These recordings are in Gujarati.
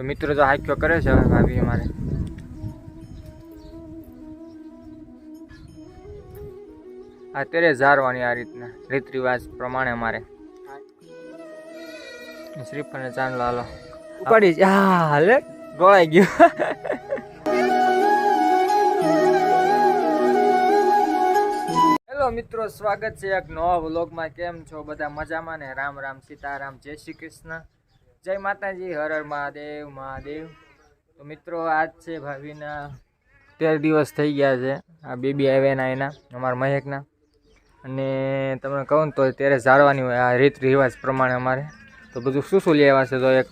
તો મિત્રો તો હાક્યો કરે છે હવે ભાભી અમારે. અત્યારે ઝારવાની આ રીતના રીત રિવાજ પ્રમાણે અમારે. શ્રીફળ ને ચાંદલો હાલો ઉપાડી હા હાલે. ગોળાઈ ગયું. હેલો મિત્રો સ્વાગત છે એક નવા વ્લોગમાં. કેમ છો? બધા મજામાં ને? રામ રામ સીતારામ. જય શ્રી કૃષ્ણ. જય માતાજી, હર હર મહાદેવ મહાદેવ. તો મિત્રો, આજ છે ભાભીના તેર દિવસ થઈ ગયા છે. આ બેબી આવ્યા એના અમારા મહેકના. અને તમને કહું તો ત્યારે ઝાડવાની હોય, આ રીત રિવાજ પ્રમાણે અમારે. તો બધું શું શું લેવા છે? તો એક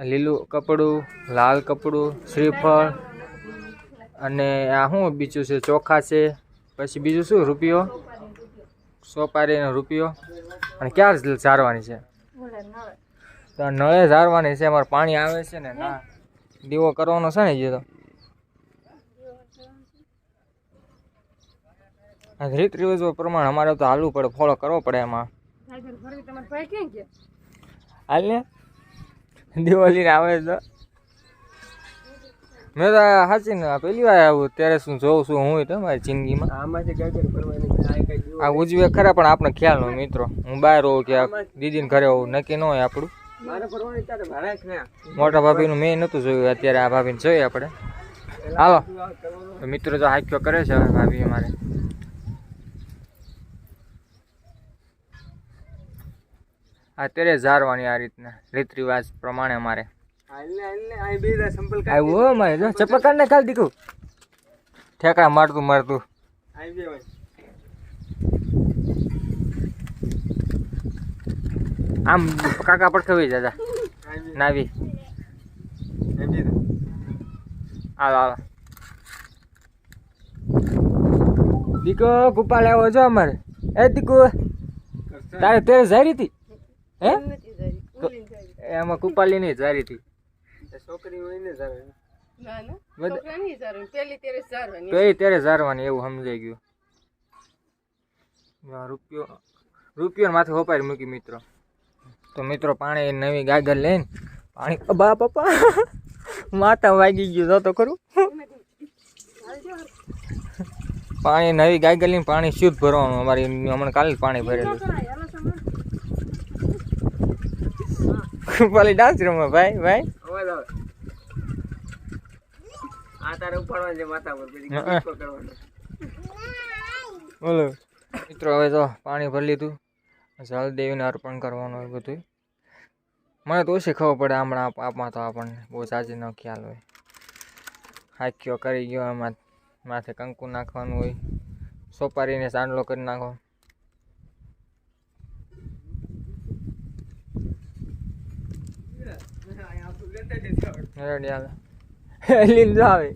લીલું કપડું, લાલ કપડું, શ્રીફળ અને આ શું બીજું છે? ચોખા છે. પછી બીજું શું? રૂપિયો? સોપારીનો રૂપિયો. અને ક્યાં ઝારવાની છે? તો નળે ઝારવાની છે અમારે પાણી આવે છે ને ના. દીવો કરવાનો છે ને જે તો. રીત રિવાજો પ્રમાણે અમારે તો હાલવું પડે ફોલો કરવો પડે એમાં. હાલ ને? દિવાળીને આવે તો. મેં તો સાચી ને પહેલી વાર આવું ત્યારે શું જોઉં છું હું તમારી જિંદગીમાં. આમાંથી આ ઉજવે ખરા પણ આપણે ખ્યાલ ન હોય મિત્રો. હું બહાર હોઉં કે દીદીને ઘરે હોઉં નક્કી ન હોય આપણું. મોટા ભાભીનું મેં નહોતું જોયું અત્યારે આ ભાભીને જોઈએ આપણે. હાલો. મિત્રો તો હાક્યો કરે છે હવે ભાભી અમારે. અત્યારે ઝારવાની આ રીતના રીત રિવાજ પ્રમાણે અમારે. આવ્યો મારે ચપ્પલ કાઢ ને ખાલી દીકું ઠેકા મારતું મારતું આવી આમ કાકા પડખવી દાદા. નાવી. હાલો હાલો. દીકો ગુપા લેવો છો અમારે? એ દીકુ તારે તે જારી હતી? હે? એમાં કુપાલી નહીં જારી હતી. એ છોકરી હોય ને તારે પેલી ત્યારે ઝારવાની. એવું સમજાઈ ગયું. રૂપિયો રૂપિયો માથે હોપારી મૂકી મિત્રો. તો મિત્રો પાણી નવી ગાગર લઈને પાણી બા પપ્પા. માતા વાગી ગયું તો ખરું. પાણી નવી ગાગર લઈને પાણી શુદ્ધ ભરવાનું. અમારી હમણાં કાલે પાણી ભરેલું પાલી ડાન્સ રમે ભાઈ ભાઈ. બોલો. મિત્રો હવે તો પાણી ભરી લીધું. જલદેવીને અર્પણ કરવાનું હોય બધું મને તો ઓછી ખબર પડે હમણાં પાપમાં તો આપણને બહુ સાજી ન ખ્યાલ હોય. હાક્યો કરી ગયો એમાં માથે કંકુ નાખવાનું હોય. સોપારીને સાંડલો કરી નાખો. આવે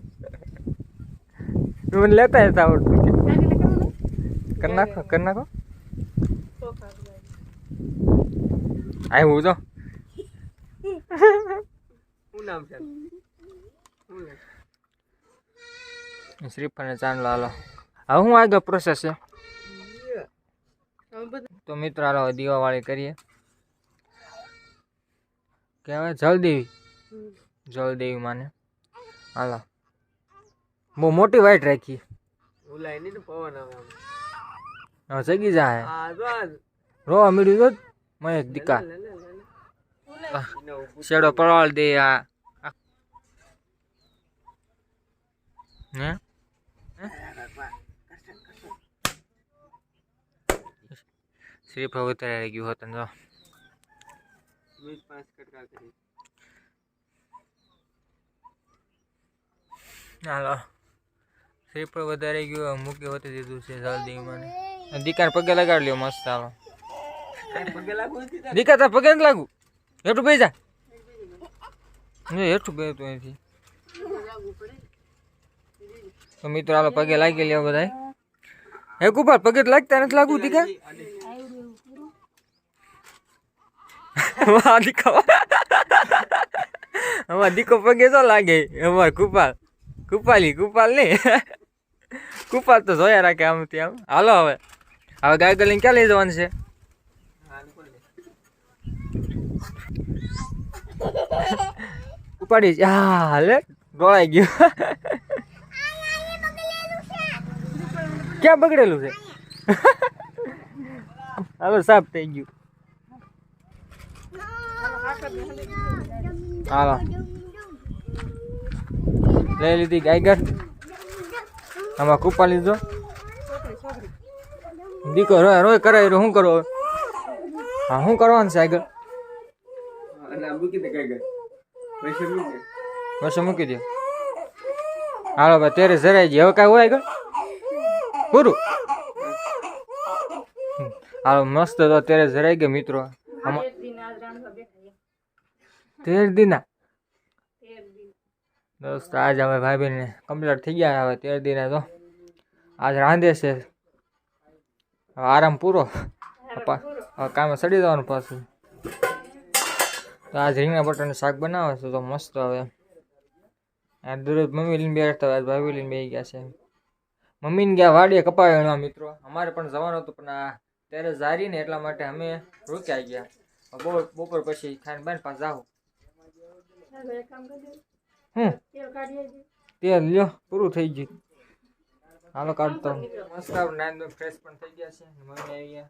લેતા આવડતું કરી નાખો કરી નાખો. આવ્યું જો શું નામ છે? શું નામ? શ્રીફળ ને ચાંદલો હાલો હવે હું આગળ પ્રોસેસ છે. તો મિત્રો હાલો દીવાવાળી કરીએ. કહેવાય જલદેવી. જલદેવી માને. હાલો. બહુ મોટી વાઈટ રાખી. ઉલાય નહીં પવન આવે જગી જાય. રોવા મળ્યું તો મહેક દીકા શેડો પડવાળ દે આ. હે શ્રીફળ ઉતારી ગયું હતું જો હાલો શ્રીફળ વધારે ગયું મૂકી હોતી દીધું છે જલ્દી મને દીકાર પગે લગાડી લ્યો મસ્ત હાલો? દીકા, તાર પગે નથી લાગુ? હેઠું બે જા. હેઠું બે તું અહીંથી. તો મિત્રો આલો પગે લાગી લ્યો બધાય. હે, કુપાલ, પગે લાગતા નથી લાગુ, દીકા? વાહ દીકા અમાર દીકો પગે તો લાગે. અમાર કુપાલ. કુપાલી, કુપાલ નહીં કુપાલ તો જોયા રાખે આમ. ત્યાં હાલો હવે. હવે ગાય ગલીને ક્યાં લઈ જવાનું છે? ઉપાડી હા, હાલે. ગોળાઈ ગયું. ક્યાં બગડેલું છે? હવે સાફ થઈ ગયું. હાલો. લઈ લીધી ગાયગર. આમાં કૂપા લીધો. દીકો રોય રોય કરાય શું કરો હા, શું કરવાનું છે આગળ? અને મૂકી દે. હાલો ભાઈ તેરે જરાય ગઈ હવે કાંઈ હોય આગળ પૂરું. હાલો મસ્ત તો તેરે જરાઈ ગયા મિત્રો. આમાં તેર દિના દોસ્ત આજ હવે ભાઈ બહેન કમ્પ્લીટ થઈ ગયા હવે તેર દિના તો. આજ રાંધે છે. હવે આરામ પૂરો. કામે સડી જવાનું પાછું. તો આજ રીંગણા બટાટાનું શાક બનાવે છે, તો મસ્ત હવે આ દરરોજ મમ્મી લઈને બેઠતા હોય ભાભી લઈને બેસી ગયા છે. મમ્મીને ગયા વાડીએ કપાવે એના મિત્રો. અમારે પણ જવાનું હતું, પણ આ ત્યારે જારી ને એટલા માટે અમે રોક્યા ગયા. બપોર બપોર પછી ખાઈને બાઈને પાસે જાઓ હમ તેલ લ્યો, પૂરું થઈ ગયું. હાલો કાઢતો મસ્ત નાઈન ફ્રેશ પણ થઈ ગયા છે. મમ્મી આવી ગયા.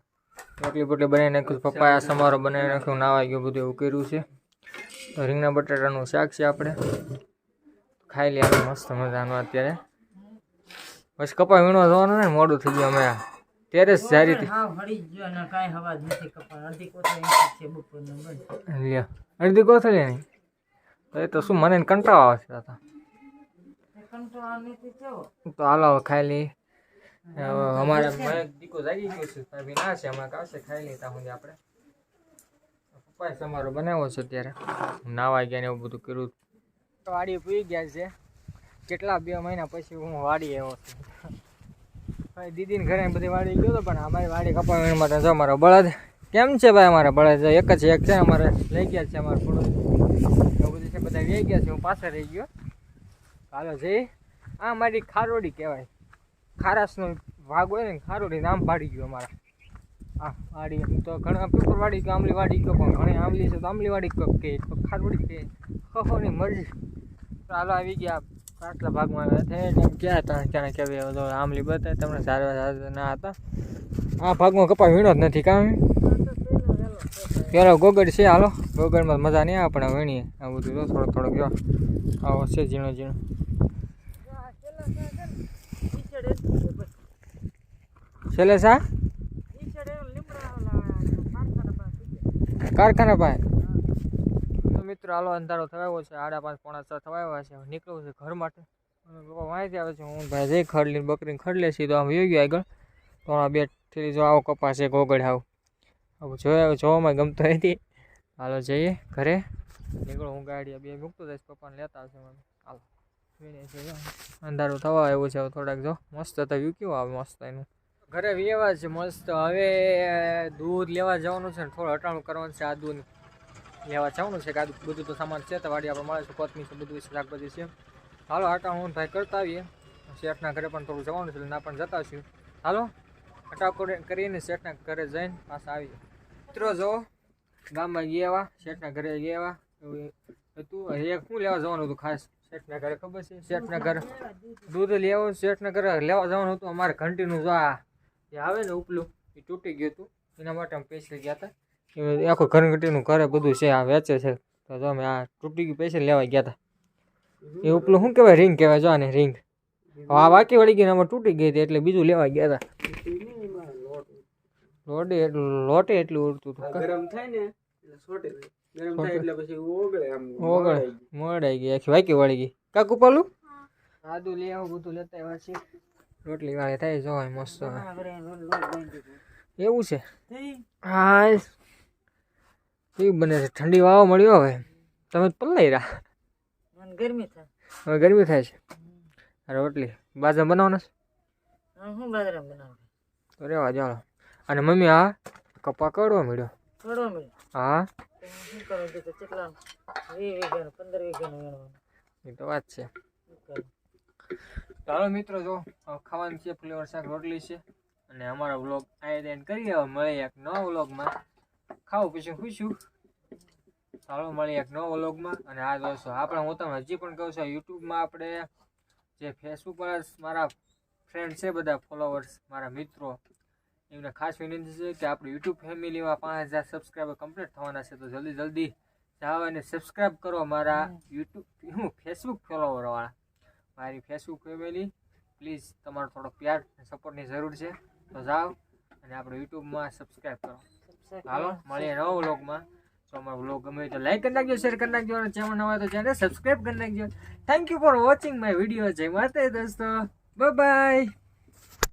રોટલી બોટલી બનાવી નાખ્યું પપ્પાએ આ સમારો બનાવી નાખ્યું નાવા ગયું બધું એવું કર્યું છે. તો રીંગણા બટાટાનું શાક છે આપણે. ખાઈ લઈએ મસ્ત મજાનું અત્યારે. પછી કપા વીણવા જવાનું ને મોડું થઈ ગયું અમે ત્યારે જ સારી હતી અડધી કોથળી નહીં તો એ તો શું મને કંટાળો આવે છે તો. હાલો ખાઈ લઈએ. હવે અમારે દીકો જાગી ગયો છે. ભાભી ના છે અમારે આવશે ખાઈ લેતા હું આપણે. પપ્પાએ સમારો બનાવ્યો છે અત્યારે. નાવા ગયા ને એવું બધું કર્યું. તો વાડી પૂઈ ગયા છે. કેટલા બે મહિના પછી હું વાડી આવ્યો છું. ભાઈ દીદીને ઘરે બધી વાડી ગયો હતો પણ અમારી વાડી કપાવી માટે જો અમારો બળદ. કેમ છે ભાઈ અમારા બળદ? એક જ એક છે અમારે લઈ ગયા છે અમારે થોડું એવું બધું છે બધા લઈ ગયા છે. હું પાછળ રહી ગયો. હાલો જઈ આ મારી ખારોડી કહેવાય. ખારાશનો ભાગ હોય ને, ખારું ખારોડી આમ પાડી ગયું અમારા. હા વાડી એમ તો ઘણા પેપર વાડી કે આંબલી વાડી કહો પણ ઘણી આંબલી છે તો આંબલી કહો કે તો ખારોડી કે ખોની મરજી. ચાલો આવી ગયા આટલા ભાગમાં આવ્યા છે ક્યાં હતા? ક્યાં કેવી હવે આંબલી બતાવે, તમને સારવાર સારવાર ના હતા. આ ભાગમાં કપા વીણો જ નથી કામ પેલો ગોગડ છે, હાલો. ગોગડમાં મજા નહીં આવે, પણ વીણીએ. આ બધું તો થોડો થોડોક આવો છે, ઝીણો ઝીણો. છેલ્લે સા? કારખાના પાસે મિત્રો, હાલો, અંધારો થવાયો છે. આડા પાંચ પોણા છ થવાયો છે. નીકળવું છે ઘર માટે. પપ્પા માહિતી આવે છે, હું ભાઈ જઈ ખડલી બકરીને લેશી. તો આમ યોગ્ય ગયો આગળ. તો બે ઠેલી જો આવો કપાસ છે ગોગડ આવું હવે જોયા જોવામાં ગમતો નથી. હાલો, જઈએ ઘરે. નીકળો, હું ગાડી બે મૂકતો જઈશ. પપ્પાને લેતા આવશે મને. હાલો. અંધારું થવા આવ્યું છે થોડાક જો. મસ્ત હતા વ્યૂ કેવું આવે મસ્ત એનું. ઘરે વ્યવહાર છે મસ્ત. હવે દૂધ લેવા જવાનું છે ને થોડું હટાણું કરવાનું છે આ દૂધ. લેવા જવાનું છે કે આદુ બધું તો સામાન છે, તો વાડી આપણે મળે છે કોથમી છે, બધું છે, શાકભાજી છે. હાલો, હટાણું ભાઈ કરતા આવીએ. શેઠના ઘરે પણ થોડું જવાનું છે ના પણ જતા છીએ હાલો, હટાવ કરીને શેઠના ઘરે જઈને પાછા આવીએ. મિત્રો જો, ગામમાં ગયા શેઠના ઘરે ગયા હતું. એક શું લેવા જવાનું હતું ખાસ. શેઠના ઘરે ખબર છે? શેઠના ઘરે દૂધ લેવું શેઠના ઘરે લેવા જવાનું હતું. અમારે ઘંટીનું જો આ જે આવે ને ઉપલું એ તૂટી ગયું હતું. એના માટે અમે પૈસા ગયા હતા. એ આખું ઘરઘંટીનું ઘરે બધું છે આ વેચે છે. તો જો અમે આ તૂટી ગયું પૈસા લેવા ગયા હતા. એ ઉપલું શું કહેવાય? રિંગ કહેવાય જો આને રિંગ આ બાકી વળી ગઈ ને તૂટી ગઈ હતી એટલે બીજું લેવા ગયા હતા. લોટે એટલું લોટે એટલું ઉડતું હતું. ગરમ થાય ને એટલે. ગરમ થાય એટલે પછી ઓગળે આમ ઓગળે મોડાઈ ગઈ. આખી વાકી વળી ગઈ. કાકુ પાલું? આદુ લે આવું બધું લેતા આવ્યા છે રોટલી વાળી થાય જો મસ્ત એવું છે? હા કેવું બને છે? ઠંડી વાવો મળ્યો હવે. તમે પલ્લાઈ રહ્યા. ગરમી થાય. હવે ગરમી થાય છે. રોટલી બાજરા બનાવવાના છે? હું બાજરા બનાવું? તો રેવા ચાલો અને મમ્મી આ કપા કડવા મળ્યો? હું. શું કરું છું કેટલા વીસ વીઘાનું પંદર વીઘાનું વેણવાનું? એ તો વાત છે. ચાલો મિત્રો જો ખાવાનું છે ફ્લેવર શાક રોટલી છે. અને અમારો વ્લોગ આ એન્ડ કરી હવે મળીએ એક નવા વ્લોગમાં. ખાવું પછી ખુશું. ચાલો મળીએ એક નવો વ્લોગમાં. અને આ દોસ્તો આપણે હું તમને હજી પણ કહું છું યુટ્યુબમાં આપણે જે ફેસબુક પર મારા ફ્રેન્ડ છે બધા ફોલોવર્સ મારા મિત્રો એમને ખાસ વિનંતી છે કે આપણી યુટ્યુબ ફેમિલીમાં પાંચ હજાર સબસ્ક્રાઈબર કમ્પ્લીટ થવાના છે તો જલ્દી જલ્દી જાઓ અને સબસ્ક્રાઈબ કરો મારા યુટ્યુબ હું ફેસબુક ફોલોવરવાળા મારી ફેસબુક ફેમિલી પ્લીઝ તમારો થોડો પ્યાર સપોર્ટની જરૂર છે. તો જાઓ અને આપણે યુટ્યુબમાં સબસ્ક્રાઈબ કરો. હાલો મળીએ નવો વ્લોગમાં. તો અમારો વ્લોગ ગમે તો લાઈક કરી નાખજો શેર કરી નાખજો અને ચેનલ નવા તો ચેનલ સબસ્ક્રાઈબ કરી નાખજો. Thank you for watching my video જય માતા દોસ્તો. Bye bye